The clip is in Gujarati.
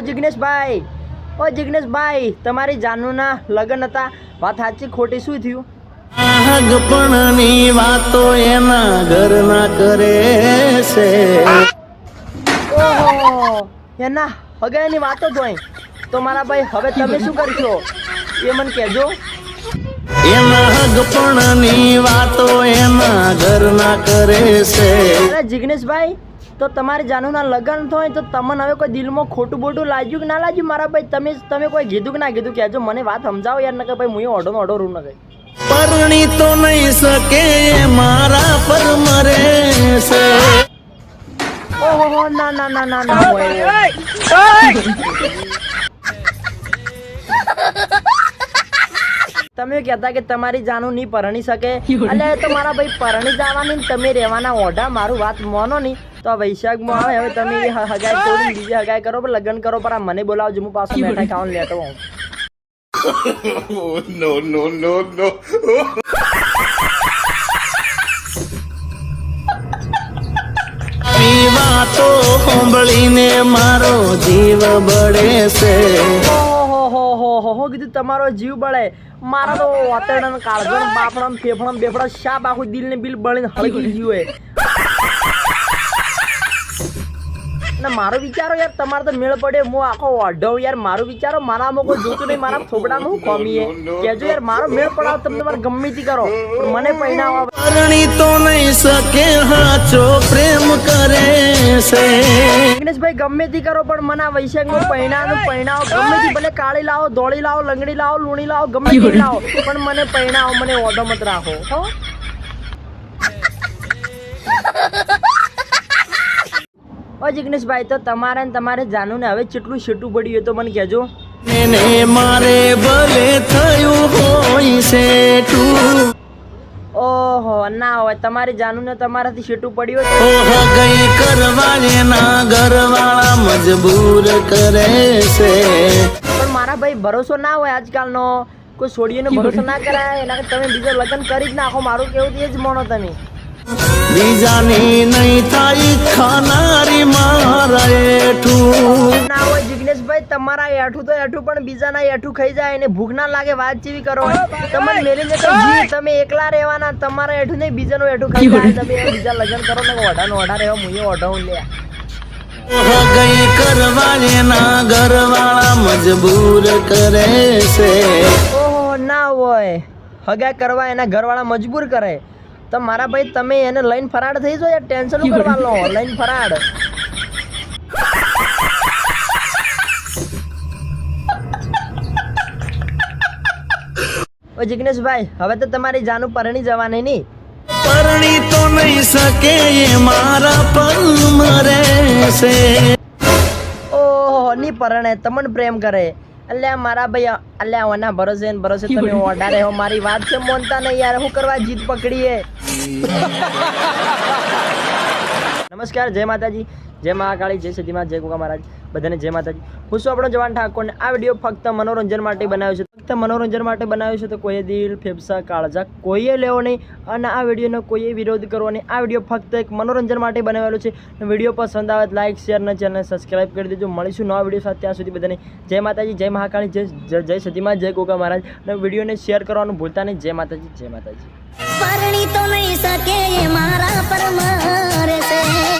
ઓ જિગ્નેશભાઈ ઓ જિગ્નેશભાઈ તમારી જાનુના લગ્ન હતા. વાત સાચી ખોટી શું થયું? આગપણની વાતો એના ઘરના કરે છે. ઓહો એના હગાઈની વાતો જ હોય. તો મારા ભાઈ હવે તમે શું કરશો? એ મને કહેજો. એના આગપણની વાતો એના ઘરના કરે છે. અરે જિગ્નેશભાઈ તો તમારી જાનુના લગ્ન થાય તો તમને હવે કોઈ દિલમાં ખોટું બોટું લાગ્યું કે ના લાગ્યું? મારા ભાઈ તમે તમે કોઈ કીધું કે ના કીધું કહેજો મને વાત સમજાવો યાર નકર ભાઈ હું ઓઢો ઓઢો ન નકર. પરણી તો નહીં શકે મારા પર મરે છે. ઓહો ના ના ના ના ના તમે કહેતા કે તમારી જાનું નહીં પરણી શકે. એટલે તો મારા ભાઈ પરણી જવાની ને તમે રહેવાના ઓઢા મારું વાત માનો નહીં. તો આ વૈશાખમાં આવે હવે તમે હ- હગાઈ તોડી બીજી હગાઈ કરો પણ લગ્ન કરો પણ આ મને બોલાવજો હું પાછો બેઠા ખાવાનું લેતો હોઉં. નો તો સાંભળીને મારો જીવ બળે છે. ઓહો કીધું તમારો જીવ બળે. મારા તો વાતરડા કાળજણ બાપડા ફેફડા બેફડા શા આખું દિલ બિલ બળીને હળગી ગયું હોય મારો વિચારો યાર, તમારે તો મેળ પડે, હું આખો ઓઢો યાર, મારું વિચારો, મારા મોકો જોતું નહીં, મારા થોબડામાં હું કોમીએ કેજો યાર, મારો મેળ પડાવ, તમે તમારે ગમે તે કરો મને પહેણાવો તો નહીં શકે, હાચો પ્રેમ કરે. છે. વિઘ્નેશભાઈ ગમે તે કરો પણ મને આ વૈશાખનું ગમે તે ભલે કાળી લાવો ધોળી લાવો લંગડી લાવો લૂણી લાવો ગમે તે લાવો પણ મને પહેણાવો મને ઓડો મત રાખો હો. ઓ જિગ્નેશભાઈ તો તમારે ને તમારે જાનું ને હવે કેટલું છેટું પડ્યું એ તો મને કહેજો. એને મારે ભલે થયું હોય છે ઓહો ના હોય. તમારી જાનુ ને તમારાથી છેટું પડ્યું હોય મજબૂર કરે છે. પણ મારા ભાઈ ભરોસો ના હોય આજકાલનો. કોઈ છોડીઓને ભરોસો ના કરાય એના તમે બીજો લગ્ન કરી જ નાખો મારું કેવું તો એ જ માનો તમે. બીજાની નહીં થાય ખાનારી મારા એઠું ના હોય જિગ્નેશભાઈ તમારા એઠું તો એઠું પણ બીજાના એઠું ખાઈ જાય એને ભૂખ ના લાગે વાત જેવી કરો તમારે તો તમે એકલા રહેવાના તમારા એઠું નહીં બીજાનું એઠું ખાઈ જાય. તમે બીજા લગ્ન કરો ને ઓઢાનો ઓઢા રહેવા હું ઓઢા હું લે ગઈ કરવા ના ઘરવાળા મજબૂર કરે છે. ઓહો ના હોય. હગા કરવા એના ઘરવાળા મજબૂર કરે. તો મારા ભાઈ તમે એને લઈને ફરાડ થઈ જાઓ યાર ટેન્શન કરવા લો. લઈને ફરાડ. ઓ જિગ્નેશભાઈ હવે તો તમારી જાનું પરણી જવાની નહીં. પરણી તો નહીં શકે એ મારા મરે છે. ઓહો ની પરણે તમને પ્રેમ કરે. અલ્યા મારા ભાઈ અલ્યા ઓના ભરોસે ને ભરોસે તમે ઓર્ડર હો મારી વાત છે મોનતા નહીં યાર. હું કરવા જીત પકડીએ? નમસ્કાર, જય માતાજી. જય મહાકાળી જય સતીમાં જય ગોગા મહારાજ. બધાને જય માતાજી. હું છું આપણો જવાન ઠાકોરને. આ વીડિયો ફક્ત મનોરંજન માટે બનાવ્યો છે. ફક્ત મનોરંજન માટે બનાવ્યો છે તો કોઈએ દિલ, ફેફસા, કાળજા કોઈએ લેવો નહીં અને આ વિડીયોનો કોઈએ વિરોધ કરવો નહીં. આ વીડિયો ફક્ત એક મનોરંજન માટે બનાવેલો છે. વીડિયો પસંદ આવે લાઇક શેર અને ચેનલ સબસ્ક્રાઇબ કરી દેજો. મળીશું નવા વીડિયો સાથે ત્યાં સુધી બધાને. જય માતાજી, જય મહાકાળી, જય જય- જય સતીમાં જય ગોગા મહારાજ. અને વિડીયોને શેર કરવાનું ભૂલતા નહીં. જય માતાજી જય માતાજી. પરણી તો નહીં શકે એ મારા પર મરે છે